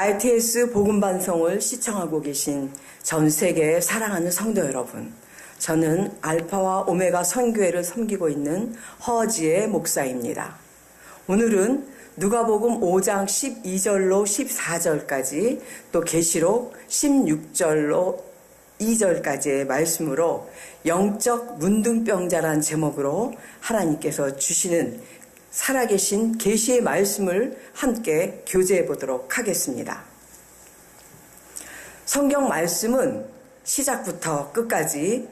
RTS 복음방송을 시청하고 계신 전 세계 사랑하는 성도 여러분. 저는 알파와 오메가 선교회를 섬기고 있는 허지의 목사입니다. 오늘은 누가복음 5장 12절로 14절까지 또 계시록 16절로 2절까지의 말씀으로 영적 문둥병자란 제목으로 하나님께서 주시는 살아계신 계시의 말씀을 함께 교제해 보도록 하겠습니다. 성경 말씀은 시작부터 끝까지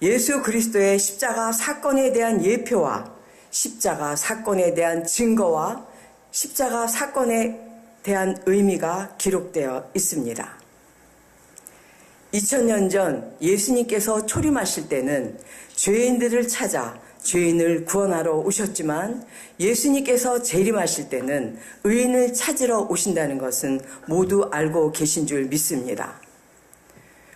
예수 그리스도의 십자가 사건에 대한 예표와 십자가 사건에 대한 증거와 십자가 사건에 대한 의미가 기록되어 있습니다. 2000년 전 예수님께서 초림하실 때는 죄인들을 찾아 죄인을 구원하러 오셨지만 예수님께서 재림하실 때는 의인을 찾으러 오신다는 것은 모두 알고 계신 줄 믿습니다.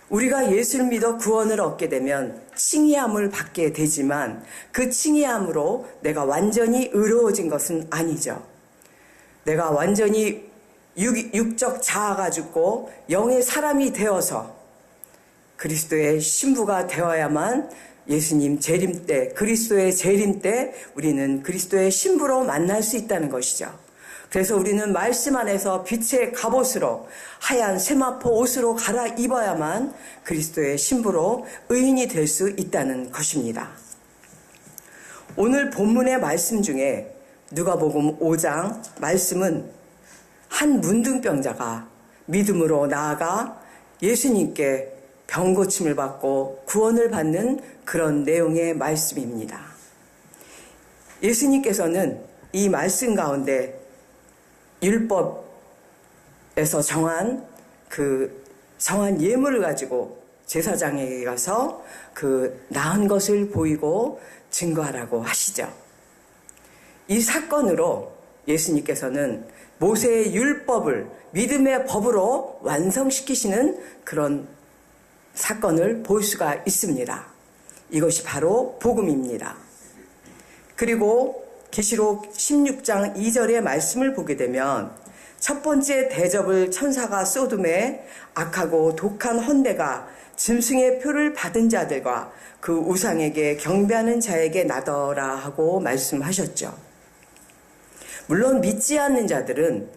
우리가 예수를 믿어 구원을 얻게 되면 칭의함을 받게 되지만 그 칭의함으로 내가 완전히 의로워진 것은 아니죠. 내가 완전히 육, 육적 자아가 죽고 영의 사람이 되어서 그리스도의 신부가 되어야만 예수님 재림 때, 그리스도의 재림 때 우리는 그리스도의 신부로 만날 수 있다는 것이죠. 그래서 우리는 말씀 안에서 빛의 갑옷으로 하얀 세마포 옷으로 갈아입어야만 그리스도의 신부로 의인이 될 수 있다는 것입니다. 오늘 본문의 말씀 중에 누가복음 5장 말씀은 한 문둥병자가 믿음으로 나아가 예수님께 병 고침을 받고 구원을 받는 그런 내용의 말씀입니다. 예수님께서는 이 말씀 가운데 율법에서 정한 그 정한 예물을 가지고 제사장에게 가서 그 나은 것을 보이고 증거하라고 하시죠. 이 사건으로 예수님께서는 모세의 율법을 믿음의 법으로 완성시키시는 그런 사건을 볼 수가 있습니다. 이것이 바로 복음입니다. 그리고 계시록 16장 2절의 말씀을 보게 되면 첫 번째 대접을 천사가 쏘둠에 악하고 독한 헌대가 짐승의 표를 받은 자들과 그 우상에게 경배하는 자에게 나더라 하고 말씀하셨죠. 물론 믿지 않는 자들은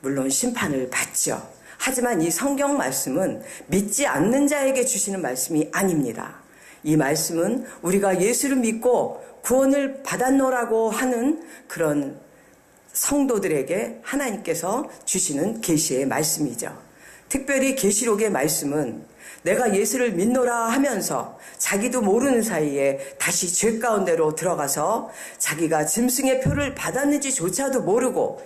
물론 심판을 받죠. 하지만 이 성경 말씀은 믿지 않는 자에게 주시는 말씀이 아닙니다. 이 말씀은 우리가 예수를 믿고 구원을 받았노라고 하는 그런 성도들에게 하나님께서 주시는 계시의 말씀이죠. 특별히 계시록의 말씀은 내가 예수를 믿노라 하면서 자기도 모르는 사이에 다시 죄 가운데로 들어가서 자기가 짐승의 표를 받았는지조차도 모르고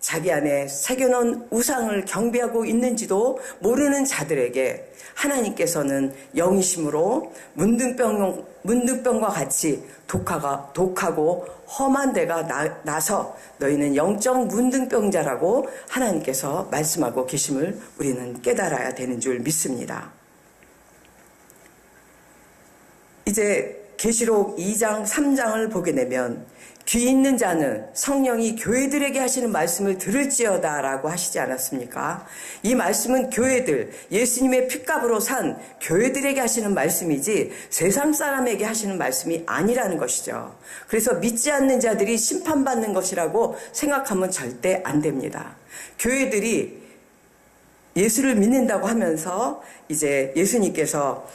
자기 안에 새겨놓은 우상을 경배하고 있는지도 모르는 자들에게 하나님께서는 영이심으로 문둥병, 문둥병과 같이 독하가, 독하고 험한 데가 나, 나서 너희는 영적 문둥병자라고 하나님께서 말씀하고 계심을 우리는 깨달아야 되는 줄 믿습니다. 이제 계시록 2장, 3장을 보게 되면 귀 있는 자는 성령이 교회들에게 하시는 말씀을 들을지어다 라고 하시지 않았습니까? 이 말씀은 교회들, 예수님의 핏값으로 산 교회들에게 하시는 말씀이지 세상 사람에게 하시는 말씀이 아니라는 것이죠. 그래서 믿지 않는 자들이 심판받는 것이라고 생각하면 절대 안 됩니다. 교회들이 예수를 믿는다고 하면서 이제 예수님께서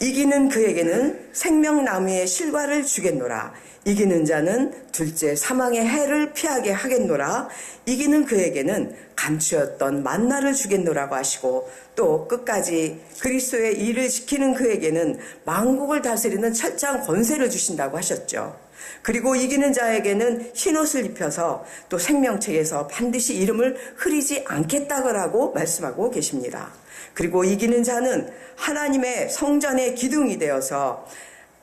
이기는 그에게는 생명나무의 실과를 주겠노라. 이기는 자는 둘째 사망의 해를 피하게 하겠노라. 이기는 그에게는 감추었던 만나를 주겠노라고 하시고 또 끝까지 그리스도의 일을 지키는 그에게는 망국을 다스리는 철저한 권세를 주신다고 하셨죠. 그리고 이기는 자에게는 흰옷을 입혀서 또 생명책에서 반드시 이름을 흐리지 않겠다고 말씀하고 계십니다. 그리고 이기는 자는 하나님의 성전의 기둥이 되어서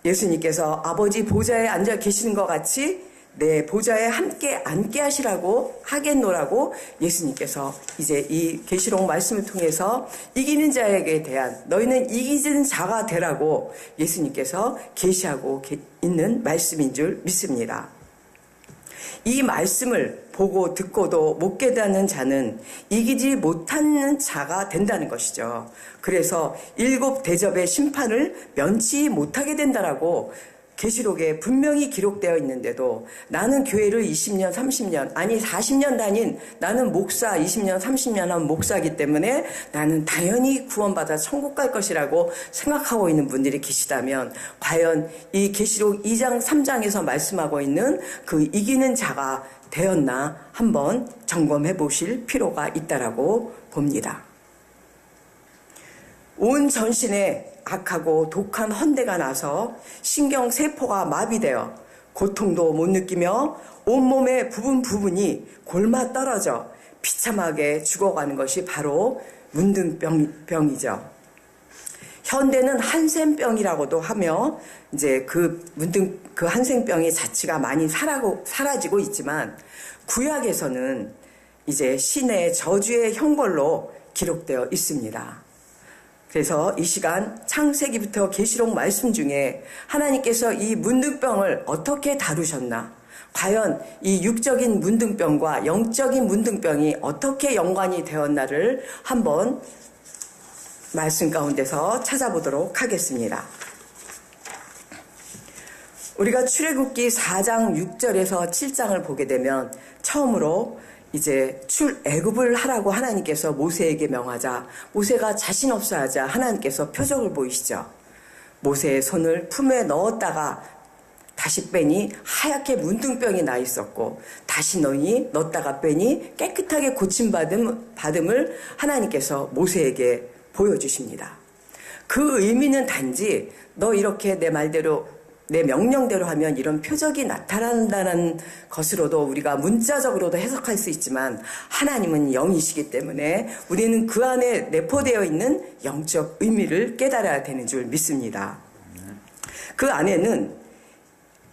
예수님께서 아버지 보좌에 앉아 계시는 것 같이 내 보좌에 함께 앉게 하시라고 하겠노라고 예수님께서 이제 이 계시록 말씀을 통해서 이기는 자에게 대한 너희는 이기는 자가 되라고 예수님께서 계시하고 있는 말씀인 줄 믿습니다. 이 말씀을 보고 듣고도 못 깨닫는 자는 이기지 못하는 자가 된다는 것이죠. 그래서 일곱 대접의 심판을 면치 못하게 된다라고 계시록에 분명히 기록되어 있는데도 나는 교회를 20년, 30년, 아니 40년 다닌 나는 목사 20년, 30년 한 목사기 때문에 나는 당연히 구원받아 천국 갈 것이라고 생각하고 있는 분들이 계시다면 과연 이 계시록 2장, 3장에서 말씀하고 있는 그 이기는 자가 되었나 한번 점검해 보실 필요가 있다라고 봅니다. 온 전신에 악하고 독한 헌대가 나서 신경 세포가 마비되어 고통도 못 느끼며 온몸의 부분 부분이 골마 떨어져 비참하게 죽어가는 것이 바로 문둥병이죠. 현대는 한센병이라고도 하며 이제 그 문둥 그 한센병의 자치가 많이 사라고, 사라지고 있지만 구약에서는 이제 신의 저주의 형벌로 기록되어 있습니다. 그래서 이 시간 창세기부터 계시록 말씀 중에 하나님께서 이 문둥병을 어떻게 다루셨나? 과연 이 육적인 문둥병과 영적인 문둥병이 어떻게 연관이 되었나를 한번 말씀 가운데서 찾아보도록 하겠습니다. 우리가 출애굽기 4장 6절에서 7장을 보게 되면 처음으로 이제 출애굽을 하라고 하나님께서 모세에게 명하자 모세가 자신 없어 하자 하나님께서 표적을 보이시죠. 모세의 손을 품에 넣었다가 다시 빼니 하얗게 문둥병이 나 있었고 다시 넣니 넣었다가 빼니 깨끗하게 고침 받음 받음을 하나님께서 모세에게 보여 주십니다. 그 의미는 단지 너 이렇게 내 말대로 내 명령대로 하면 이런 표적이 나타난다는 것으로도 우리가 문자적으로도 해석할 수 있지만 하나님은 영이시기 때문에 우리는 그 안에 내포되어 있는 영적 의미를 깨달아야 되는 줄 믿습니다. 그 안에는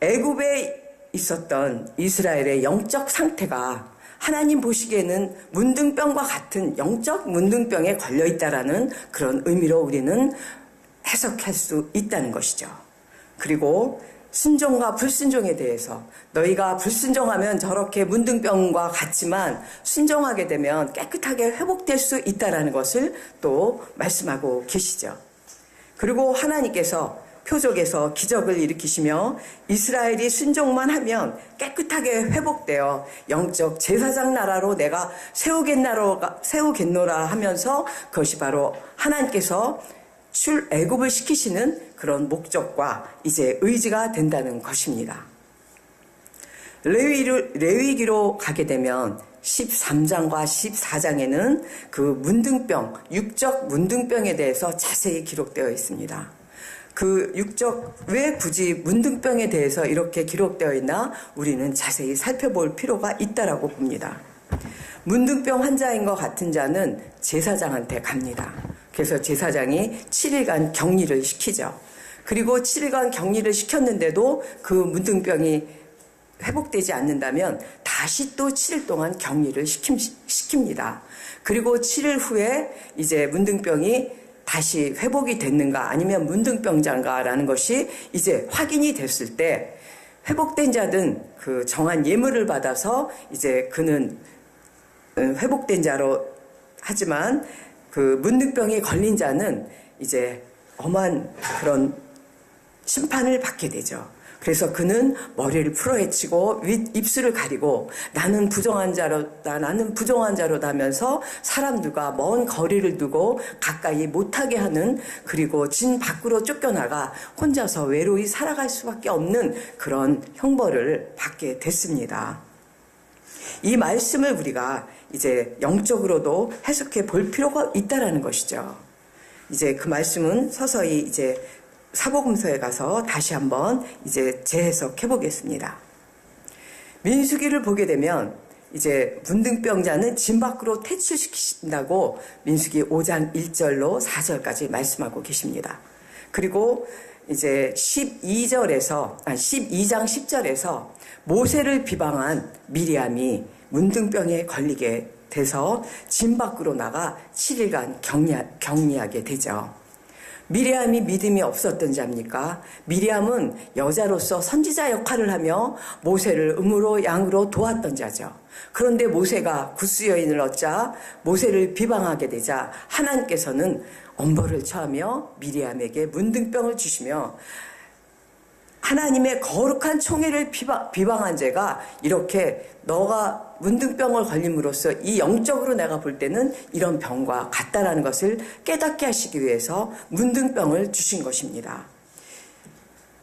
애굽에 있었던 이스라엘의 영적 상태가 하나님 보시기에는 문둥병과 같은 영적 문둥병에 걸려 있다라는 그런 의미로 우리는 해석할 수 있다는 것이죠. 그리고 순종과 불순종에 대해서 너희가 불순종하면 저렇게 문둥병과 같지만 순종하게 되면 깨끗하게 회복될 수 있다라는 것을 또 말씀하고 계시죠. 그리고 하나님께서 표적에서 기적을 일으키시며 이스라엘이 순종만 하면 깨끗하게 회복되어 영적 제사장 나라로 내가 세우겠나로가 세우겠노라 하면서 그것이 바로 하나님께서 출애굽을 시키시는 그런 목적과 이제 의지가 된다는 것입니다. 레위를, 레위기로 가게 되면 13장과 14장에는 그 문둥병, 육적 문둥병에 대해서 자세히 기록되어 있습니다. 그 육적, 왜 굳이 문둥병에 대해서 이렇게 기록되어 있나 우리는 자세히 살펴볼 필요가 있다라고 봅니다. 문둥병 환자인 것 같은 자는 제사장한테 갑니다. 그래서 제사장이 7일간 격리를 시키죠. 그리고 7일간 격리를 시켰는데도 그 문둥병이 회복되지 않는다면 다시 또 7일 동안 격리를 시킵, 시킵니다. 그리고 7일 후에 이제 문둥병이 다시 회복이 됐는가 아니면 문둥병자인가라는 것이 이제 확인이 됐을 때 회복된 자든 그 정한 예물을 받아서 이제 그는 음, 회복된 자로 하지만 그 문둥병에 걸린 자는 이제 엄한 그런 심판을 받게 되죠. 그래서 그는 머리를 풀어헤치고 윗 입술을 가리고 나는 부정한 자로다 나는 부정한 자로다 하면서 사람들과 먼 거리를 두고 가까이 못하게 하는 그리고 진 밖으로 쫓겨나가 혼자서 외로이 살아갈 수밖에 없는 그런 형벌을 받게 됐습니다. 이 말씀을 우리가 이제 영적으로도 해석해 볼 필요가 있다라는 것이죠. 이제 그 말씀은 서서히 이제 사복음서에 가서 다시 한번 이제 재해석해 보겠습니다. 민수기를 보게 되면 이제 문둥병자는 진 밖으로 퇴출시킨다고 민수기 5장 1절로 4절까지 말씀하고 계십니다. 그리고 이제 12절에서 아 12장 10절에서 모세를 비방한 미리암이 문둥병에 걸리게 돼서 진 밖으로 나가 7일간 격리, 격리 하게 되죠. 미리암이 믿음이 없었던 자입니까? 미리암은 여자로서 선지자 역할을 하며 모세를 음으로 양으로 도왔던 자죠. 그런데 모세가 구스 여인을 얻자 모세를 비방하게 되자 하나님께서는 엄벌을 처하며 미리암에게 문둥병을 주시며 하나님의 거룩한 총회를 비방, 비방 한 죄가 이렇게 너가 문둥병을 걸림으로써 이 영적으로 내가 볼 때는 이런 병과 같다라는 것을 깨닫게 하시기 위해서 문둥병을 주신 것입니다.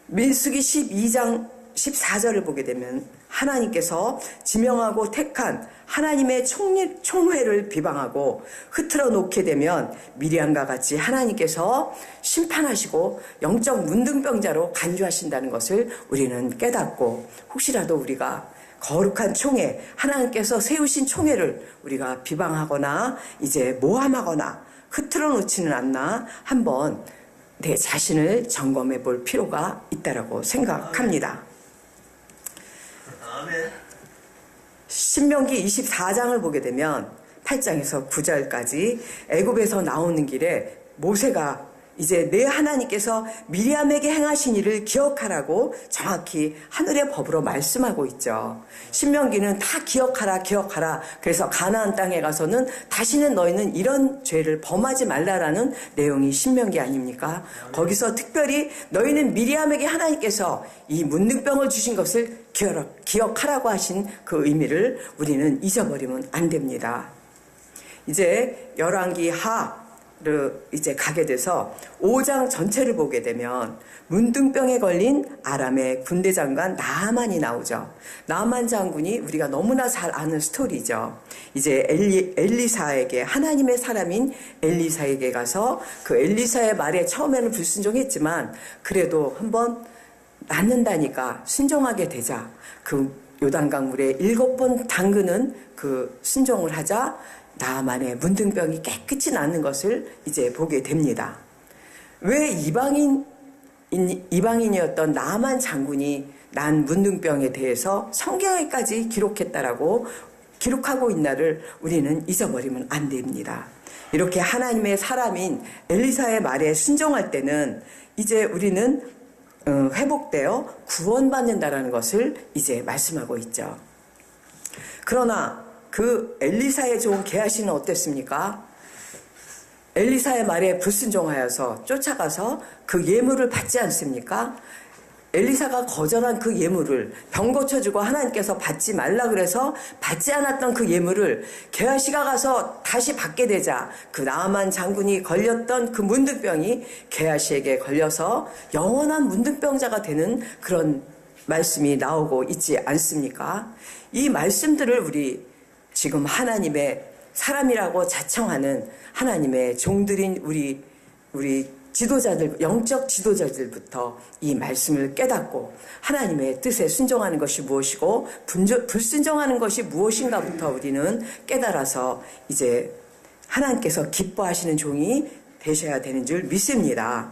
민수기 12장 14절을 보게 되면 하나님께서 지명하고 택한 하나님의 총회를 비방하고 흐트러 놓게 되면 미리암과 같이 하나님께서 심판하시고 영적 문둥병자로 간주하신다는 것을 우리는 깨닫고 혹시라도 우리가 거룩한 총회, 하나님께서 세우신 총회를 우리가 비방하거나 이제 모함하거나 흐트러 놓지는 않나 한번 내 자신을 점검해 볼 필요가 있다라고 생각합니다. 아멘. 신명기 24장을 보게 되면 8장에서 9절까지 애굽에서 나오는 길에 모세가 이제 내 하나님께서 미리암에게 행하신 일을 기억하라고 정확히 하늘의 법으로 말씀하고 있죠. 신명기는 다 기억하라 기억하라. 그래서 가나안 땅에 가서는 다시는 너희는 이런 죄를 범하지 말라라는 내용이 신명기 아닙니까? 거기서 특별히 너희는 미리암에게 하나님께서 이 문둥병을 주신 것을 기억- 기억하라고 하신 그 의미를 우리는 잊어버리면 안 됩니다. 이제 열왕기 하 를 이제 가게 돼서 5장 전체를 보게 되면 문둥병에 걸린 아람의 군대 장관 나만이 나오죠. 나만 장군이 우리가 너무나 잘 아는 스토리죠. 이제 엘리, 엘리사에게 하나님의 사람인 엘리사에게 가서 그 엘리사의 말에 처음에는 불순종했지만 그래도 한번 낳는다니까 순종하게 되자 그 요단강 물에 일곱 번 담그는 그 순종을 하자 나만의 문둥병이 깨끗이 낫는 것을 이제 보게 됩니다. 왜 이방인 이방인이었던 나만 장군이 난 문둥병에 대해서 성경에까지 기록했다라고 기록하고 있나를 우리는 잊어버리면 안 됩니다. 이렇게 하나님의 사람인 엘리사의 말에 순종할 때는 이제 우리는 어, 회복되어 구원받는다라는 것을 이제 말씀하고 있죠. 그러나 그 엘리사의 종 게하시는 어땠습니까? 엘리사의 말에 불순종하여서 쫓아가서 그 예물을 받지 않습니까? 엘리사가 거절한 그 예물을 병 고쳐주고 하나님께서 받지 말라 그래서 받지 않았던 그 예물을 게하시가 가서 다시 받게 되자 그 나만 장군이 걸렸던 그 문득병이 게하시에게 걸려서 영원한 문득병자가 되는 그런 말씀이 나오고 있지 않습니까? 이 말씀들을 우리 지금 하나님의 사람이라고 자청하는 하나님의 종들인 우리 우리 지도자들 영적 지도자들부터 이 말씀을 깨닫고 하나님의 뜻에 순종하는 것이 무엇이고 분조, 불순종하는 것이 무엇인가부터 우리는 깨달아서 이제 하나님께서 기뻐하시는 종이 되셔야 되는 줄 믿습니다.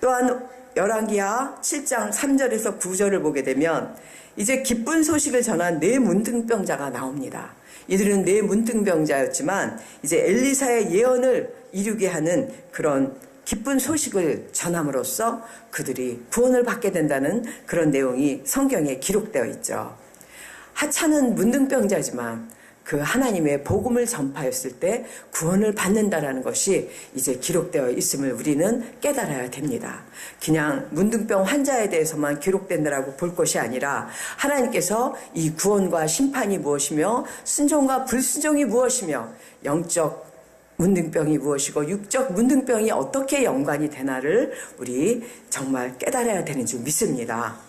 또한 열왕기하 7장 3절에서 9절을 보게 되면 이제 기쁜 소식을 전한 네 문둥병자가 나옵니다. 이들은 네 문둥병자였지만 이제 엘리사의 예언을 이루게 하는 그런 기쁜 소식을 전함으로써 그들이 구원을 받게 된다는 그런 내용이 성경에 기록되어 있죠. 하찮은 문둥병자지만 그 하나님의 복음을 전파했을 때 구원을 받는다라는 것이 이제 기록되어 있음을 우리는 깨달아야 됩니다. 그냥 문둥병 환자에 대해서만 기록된다라고 볼 것이 아니라 하나님께서 이 구원과 심판이 무엇이며 순종과 불순종이 무엇이며 영적 문둥병이 무엇이고 육적 문둥병이 어떻게 연관이 되나를 우리 정말 깨달아야 되는 줄 믿습니다.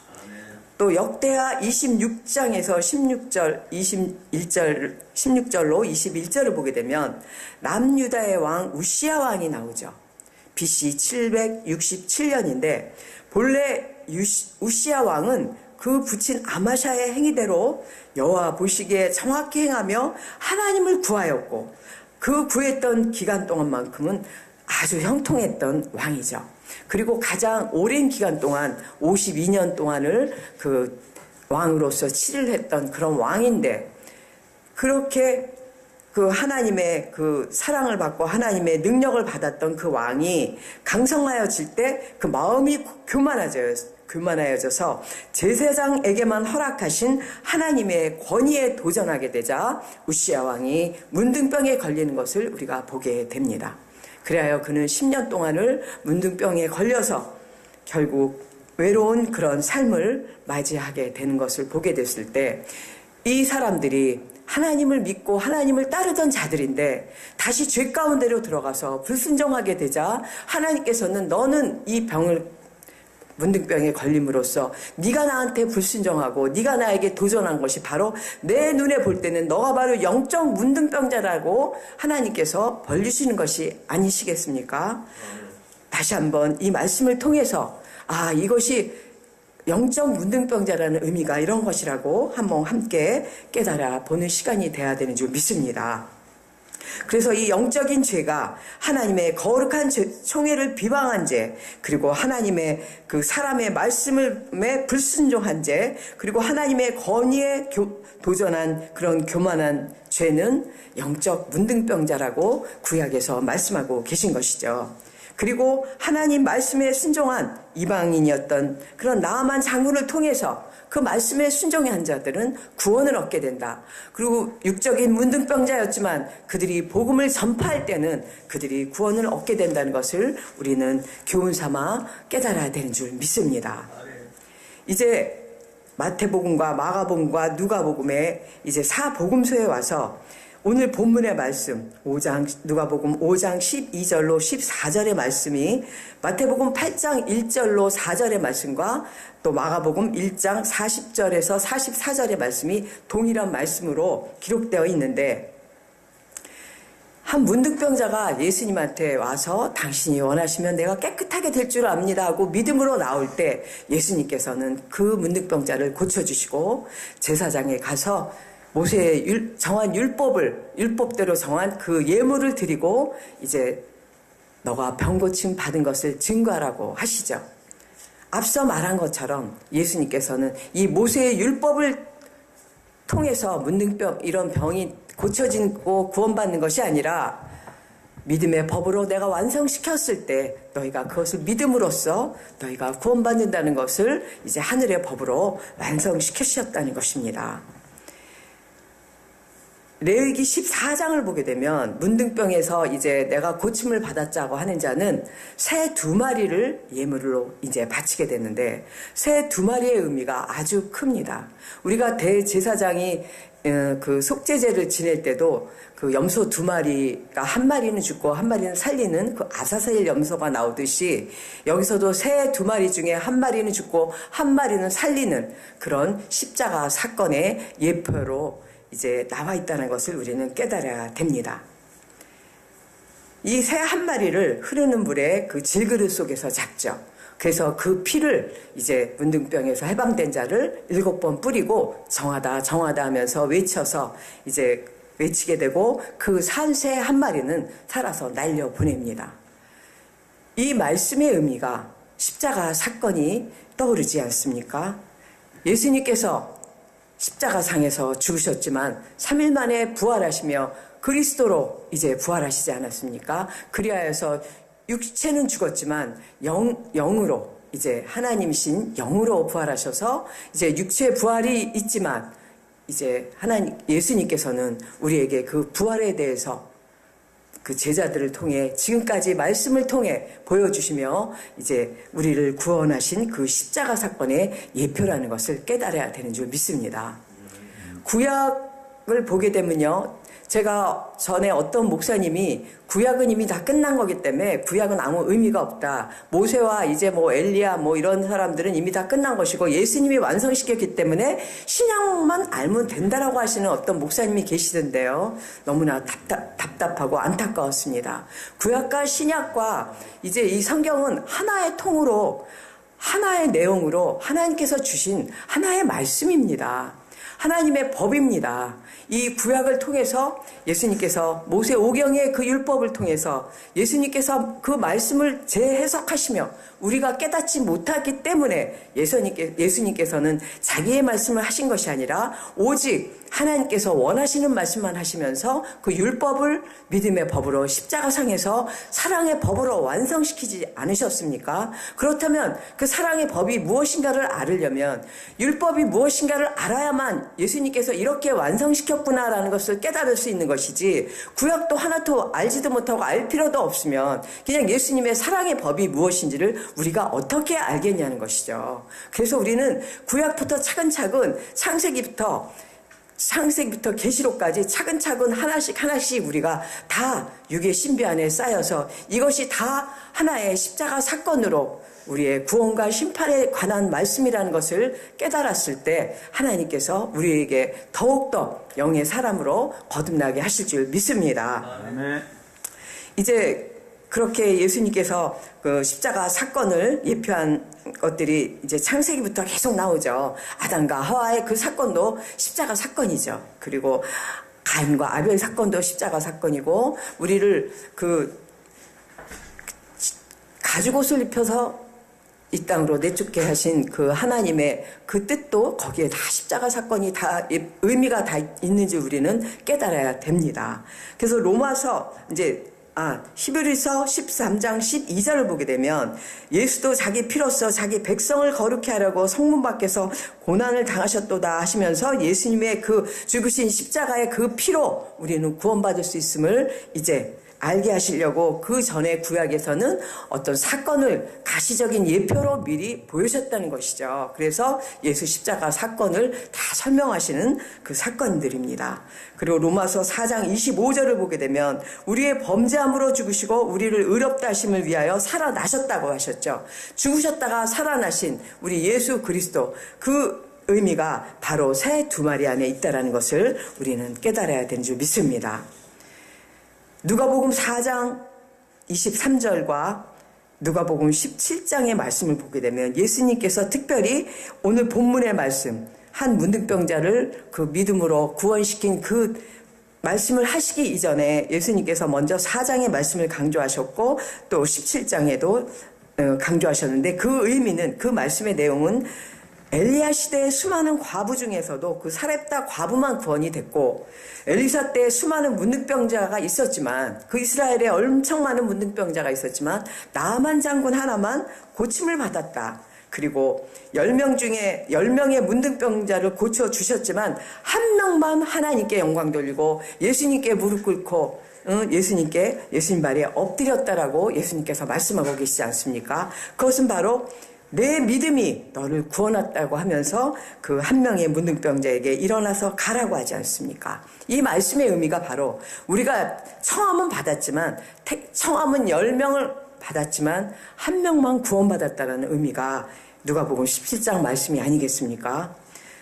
또 역대하 26장에서 16절, 21절, 16절로 21절을 보게 되면 남유다의 왕 우시아 왕이 나오죠. BC 767년인데 본래 우시아 왕은 그 부친 아마샤의 행위대로 여호와 보시기에 정확히 행하며 하나님을 구하였고 그 구했던 기간 동안만큼은 아주 형통했던 왕이죠. 그리고 가장 오랜 기간 동안 52년 동안을 그 왕으로서 치를 했던 그런 왕인데 그렇게 그 하나님의 그 사랑을 받고 하나님의 능력을 받았던 그 왕이 강성하여질 때 그 마음이 교만해져요. 교만하여져서 제사장에게만 허락하신 하나님의 권위에 도전하게 되자 우시아 왕이 문둥병에 걸리는 것을 우리가 보게 됩니다. 그래야 그는 10년 동안을 문둥병에 걸려서 결국 외로운 그런 삶을 맞이하게 되는 것을 보게 됐을 때 이 사람들이 하나님을 믿고 하나님을 따르던 자들인데 다시 죄 가운데로 들어가서 불순종하게 되자 하나님께서는 너는 이 병을 문둥병에 걸림으로써 네가 나한테 불순종하고 네가 나에게 도전한 것이 바로 내 눈에 볼 때는 너가 바로 영적 문둥병자라고 하나님께서 벌주시는 것이 아니시겠습니까? 다시 한번 이 말씀을 통해서 아 이것이 영적 문둥병자라는 의미가 이런 것이라고 한번 함께 깨달아 보는 시간이 돼야 되는 줄 믿습니다. 그래서 이 영적인 죄가 하나님의 거룩한 죄, 총회를 비방한 죄, 그리고 하나님의 그 사람의 말씀을 불순종한 죄, 그리고 하나님의 권위에 교, 도전한 그런 교만한 죄는 영적 문둥병자라고 구약에서 말씀하고 계신 것이죠. 그리고 하나님 말씀에 순종한 이방인이었던 그런 나아만 장군을 통해서 그 말씀에 순종한 자들은 구원을 얻게 된다. 그리고 육적인 문둥병자였지만 그들이 복음을 전파할 때는 그들이 구원을 얻게 된다는 것을 우리는 교훈 삼아 깨달아야 되는 줄 믿습니다. 이제 마태복음과 마가복음과 누가복음에 이제 사복음서에 와서 오늘 본문의 말씀 5장 누가복음 5장 12절로 14절의 말씀이 마태복음 8장 1절로 4절의 말씀과 또 마가복음 1장 40절에서 44절의 말씀이 동일한 말씀으로 기록되어 있는데 한 문득병자가 예수님한테 와서 당신이 원하시면 내가 깨끗하게 될 줄 압니다 하고 믿음으로 나올 때 예수님께서는 그 문득병자를 고쳐주시고 제사장에 가서 모세의 율, 정한 율법을 율법대로 정한 그 예물을 드리고 이제 너가 병고침 받은 것을 증거하라고 하시죠. 앞서 말한 것처럼 예수님께서는 이 모세의 율법을 통해서 문둥병 이런 병이 고쳐지고 구원받는 것이 아니라 믿음의 법으로 내가 완성시켰을 때 너희가 그것을 믿음으로써 너희가 구원받는다는 것을 이제 하늘의 법으로 완성시키셨다는 것입니다. 레위기 14장을 보게 되면 문둥병에서 이제 내가 고침을 받았자고 하는 자는 새 두 마리를 예물로 이제 바치게 되는데 새 두 마리의 의미가 아주 큽니다. 우리가 대제사장이 어, 그 속죄제를 지낼 때도 그 염소 두 마리가 한 마리는 죽고 한 마리는 살리는 그 아사셀 염소가 나오듯이 여기서도 새 두 마리 중에 한 마리는 죽고 한 마리는 살리는 그런 십자가 사건의 예표로 이제 나와 있다는 것을 우리는 깨달아야 됩니다. 이 새 한 마리를 흐르는 물에 그 질그릇 속에서 잡죠. 그래서 그 피를 이제 문둥병에서 해방된 자를 일곱 번 뿌리고 정하다 정하다 하면서 외쳐서 이제 외치게 되고 그 산새 한 마리는 살아서 날려 보냅니다. 이 말씀의 의미가 십자가 사건이 떠오르지 않습니까? 예수님께서 십자가상에서 죽으셨지만 3일 만에 부활하시며 그리스도로 이제 부활하시지 않았습니까? 그리하여서 육체는 죽었지만 영, 영으로 이제 하나님이신 영으로 부활하셔서 이제 육체 부활이 있지만 이제 하나님 예수님께서는 우리에게 그 부활에 대해서 그 제자들을 통해 지금까지 말씀을 통해 보여주시며 이제 우리를 구원하신 그 십자가 사건의 예표라는 것을 깨달아야 되는 줄 믿습니다. 구약을 보게 되면요. 제가 전에 어떤 목사님이 구약은 이미 다 끝난 거기 때문에 구약은 아무 의미가 없다. 모세와 이제 뭐 엘리야 뭐 이런 사람들은 이미 다 끝난 것이고 예수님이 완성시켰기 때문에 신약만 알면 된다라고 하시는 어떤 목사님이 계시던데요. 너무나 답답, 답답하고 안타까웠습니다. 구약과 신약과 이제 이 성경은 하나의 통으로 하나의 내용으로 하나님께서 주신 하나의 말씀입니다. 하나님의 법입니다. 이 구약을 통해서 예수님께서 모세 오경의 그 율법을 통해서 예수님께서 그 말씀을 재해석하시며 우리가 깨닫지 못하기 때문에 예수님께, 예수님께서는 자기의 말씀을 하신 것이 아니라 오직 하나님께서 원하시는 말씀만 하시면서 그 율법을 믿음의 법으로 십자가상에서 사랑의 법으로 완성시키지 않으셨습니까? 그렇다면 그 사랑의 법이 무엇인가를 알으려면 율법이 무엇인가를 알아야만 예수님께서 이렇게 완성시켰구나라는 것을 깨달을 수 있는 것이지 구약도 하나도 알지도 못하고 알 필요도 없으면 그냥 예수님의 사랑의 법이 무엇인지를 우리가 어떻게 알겠냐는 것이죠. 그래서 우리는 구약부터 차근차근 창세기부터 창세기부터 계시록까지 차근차근 하나씩 하나씩 우리가 다 육의 신비 안에 쌓여서 이것이 다 하나의 십자가 사건으로 우리의 구원과 심판에 관한 말씀이라는 것을 깨달았을 때 하나님께서 우리에게 더욱더 영의 사람으로 거듭나게 하실 줄 믿습니다. 아멘. 이제 그렇게 예수님께서 그 십자가 사건을 예표한 것들이 이제 창세기부터 계속 나오죠. 아담과 하와의 그 사건도 십자가 사건이죠. 그리고 가인과 아벨 사건도 십자가 사건이고 우리를 그 가죽 옷을 입혀서 이 땅으로 내쫓게 하신 그 하나님의 그 뜻도 거기에 다 십자가 사건이 다 의미가 다 있는지 우리는 깨달아야 됩니다. 그래서 로마서 이제 아, 히브리서 13장 12절을 보게 되면 예수도 자기 피로써 자기 백성을 거룩케 하려고 성문 밖에서 고난을 당하셨도다 하시면서 예수님의 그 죽으신 십자가의 그 피로 우리는 구원받을 수 있음을 이제 알게 하시려고 그 전에 구약에서는 어떤 사건을 가시적인 예표로 미리 보여셨다는 것이죠. 그래서 예수 십자가 사건을 다 설명하시는 그 사건들입니다. 그리고 로마서 4장 25절을 보게 되면 우리의 범죄함으로 죽으시고 우리를 의롭다 하심을 위하여 살아나셨다고 하셨죠. 죽으셨다가 살아나신 우리 예수 그리스도 그 의미가 바로 새 두 마리 안에 있다라는 것을 우리는 깨달아야 되는 줄 믿습니다. 누가복음 4장 23절과 누가복음 17장의 말씀을 보게 되면 예수님께서 특별히 오늘 본문의 말씀 한 문득병자를 그 믿음으로 구원시킨 그 말씀을 하시기 이전에 예수님께서 먼저 4장의 말씀을 강조하셨고 또 17장에도 어, 강조하셨는데 그 의미는 그 말씀의 내용은 엘리야 시대의 수많은 과부 중에서도 그 사렙다 과부만 구원이 됐고 엘리사 때 수많은 문득병자가 있었지만 그 이스라엘에 엄청 많은 문득병자가 있었지만 나만 장군 하나만 고침을 받았다. 그리고 10명 중에 10명의 문득병자를 고쳐 주셨지만 한 명만 하나님께 영광 돌리고 예수님께 무릎 꿇고 예수님께 예수님 말에 엎드렸다라고 예수님께서 말씀하고 계시지 않습니까? 그것은 바로 내 믿음이 너를 구원했다고 하면서 그 한 명의 문둥병자에게 일어나서 가라고 하지 않습니까? 이 말씀의 의미가 바로 우리가 청함은 받았지만 청함은 10명을 받았지만 한 명만 구원받았다는 의미가 누가복음 17장 말씀이 아니겠습니까?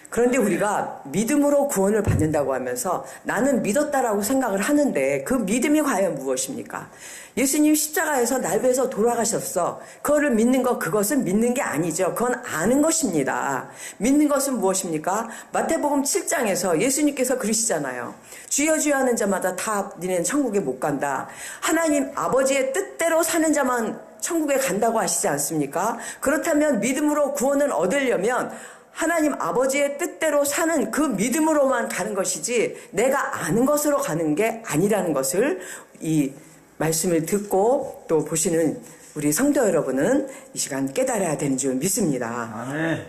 그런데 우리가 믿음으로 구원을 받는다고 하면서 나는 믿었다라고 생각을 하는데 그 믿음이 과연 무엇입니까? 예수님 십자가에서 날 위해서 돌아가셨어. 그거를 믿는 것, 그것은 믿는 게 아니죠. 그건 아는 것입니다. 믿는 것은 무엇입니까? 마태복음 7장에서 예수님께서 그러시잖아요. 주여 주여 하는 자마다 다 니네는 천국에 못 간다. 하나님 아버지의 뜻대로 사는 자만 천국에 간다고 하시지 않습니까? 그렇다면 믿음으로 구원을 얻으려면 하나님 아버지의 뜻대로 사는 그 믿음으로만 가는 것이지 내가 아는 것으로 가는 게 아니라는 것을 이 말씀을 듣고 또 보시는 우리 성도 여러분은 이 시간 깨달아야 되는 줄 믿습니다. 아멘.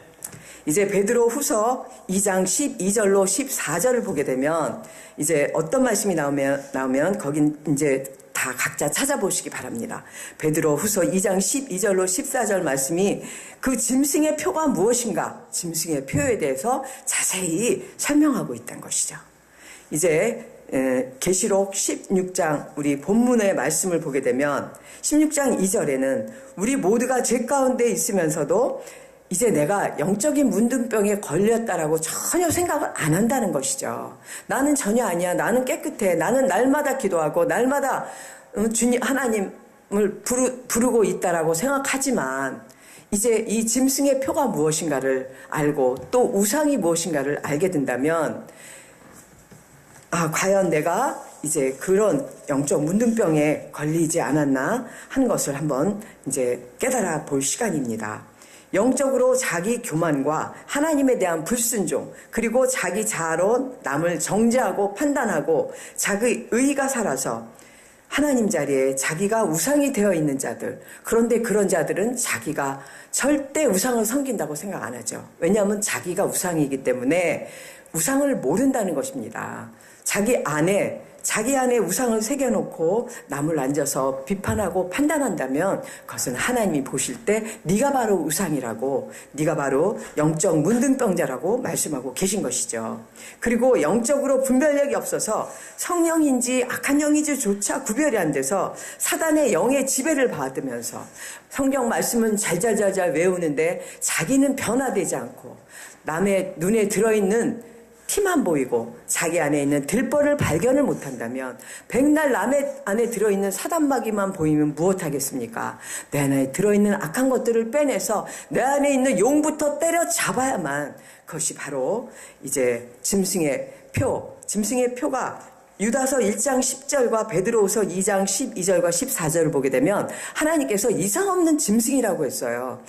이제 베드로 후서 2장 12절로 14절을 보게 되면 이제 어떤 말씀이 나오면 나오면 거긴 이제 다 각자 찾아보시기 바랍니다. 베드로 후서 2장 12절로 14절 말씀이 그 짐승의 표가 무엇인가? 짐승의 표에 대해서 자세히 설명하고 있다는 것이죠. 이제 계시록 16장 우리 본문의 말씀을 보게 되면 16장 2절에는 우리 모두가 죄 가운데 있으면서도 이제 내가 영적인 문둥병에 걸렸다라고 전혀 생각을 안 한다는 것이죠. 나는 전혀 아니야. 나는 깨끗해. 나는 날마다 기도하고 날마다 어, 주님 하나님을 부르, 부르고 있다라고 생각하지만 이제 이 짐승의 표가 무엇인가를 알고 또 우상이 무엇인가를 알게 된다면 아, 과연 내가 이제 그런 영적 문둥병에 걸리지 않았나 하는 것을 한번 이제 깨달아 볼 시간입니다. 영적으로 자기 교만과 하나님에 대한 불순종, 그리고 자기 자아로 남을 정죄하고 판단하고 자기 의가 살아서 하나님 자리에 자기가 우상이 되어 있는 자들. 그런데 그런 자들은 자기가 절대 우상을 섬긴다고 생각 안 하죠. 왜냐하면 자기가 우상이기 때문에 우상을 모른다는 것입니다. 자기 안에 자기 안에 우상을 새겨놓고 남을 앉아서 비판하고 판단한다면 그것은 하나님이 보실 때 네가 바로 우상이라고 네가 바로 영적 문둥병자라고 말씀하고 계신 것이죠. 그리고 영적으로 분별력이 없어서 성령인지 악한 영인지 조차 구별이 안 돼서 사단의 영의 지배를 받으면서 성경 말씀은 잘잘잘잘 외우는데 자기는 변화되지 않고 남의 눈에 들어있는 티만 보이고 자기 안에 있는 들벌을 발견을 못한다면 백날 남의 안에 들어있는 사단마귀만 보이면 무엇하겠습니까? 내 안에 들어있는 악한 것들을 빼내서 내 안에 있는 용부터 때려 잡아야만 그것이 바로 이제 짐승의 표, 짐승의 표가 유다서 1장 10절과 베드로후서 2장 12절과 14절을 보게 되면 하나님께서 이상 없는 짐승이라고 했어요.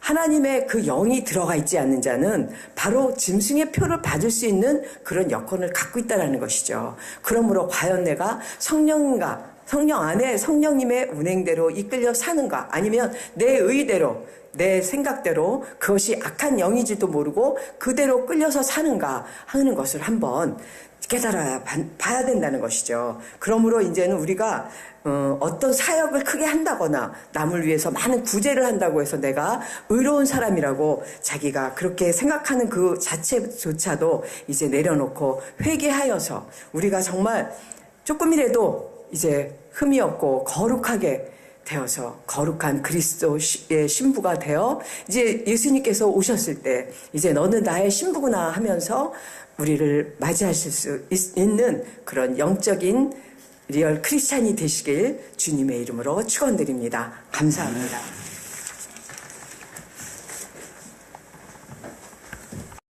하나님의 그 영이 들어가 있지 않는 자는 바로 짐승의 표를 받을 수 있는 그런 여건을 갖고 있다는 것이죠. 그러므로 과연 내가 성령인가, 성령 안에 성령님의 운행대로 이끌려 사는가, 아니면 내 의대로, 내 생각대로 그것이 악한 영인지도 모르고 그대로 끌려서 사는가 하는 것을 한번 깨달아야 봐야 된다는 것이죠. 그러므로 이제는 우리가 어, 어떤 사역을 크게 한다거나 남을 위해서 많은 구제를 한다고 해서 내가 의로운 사람이라고 자기가 그렇게 생각하는 그 자체조차도 이제 내려놓고 회개하여서 우리가 정말 조금이라도 이제 흠이 없고 거룩하게 되어서 거룩한 그리스도의 신부가 되어 이제 예수님께서 오셨을 때 이제 너는 나의 신부구나 하면서 우리를 맞이하실 수 있- 있는 그런 영적인 리얼 크리스찬이 되시길 주님의 이름으로 축원드립니다. 감사합니다.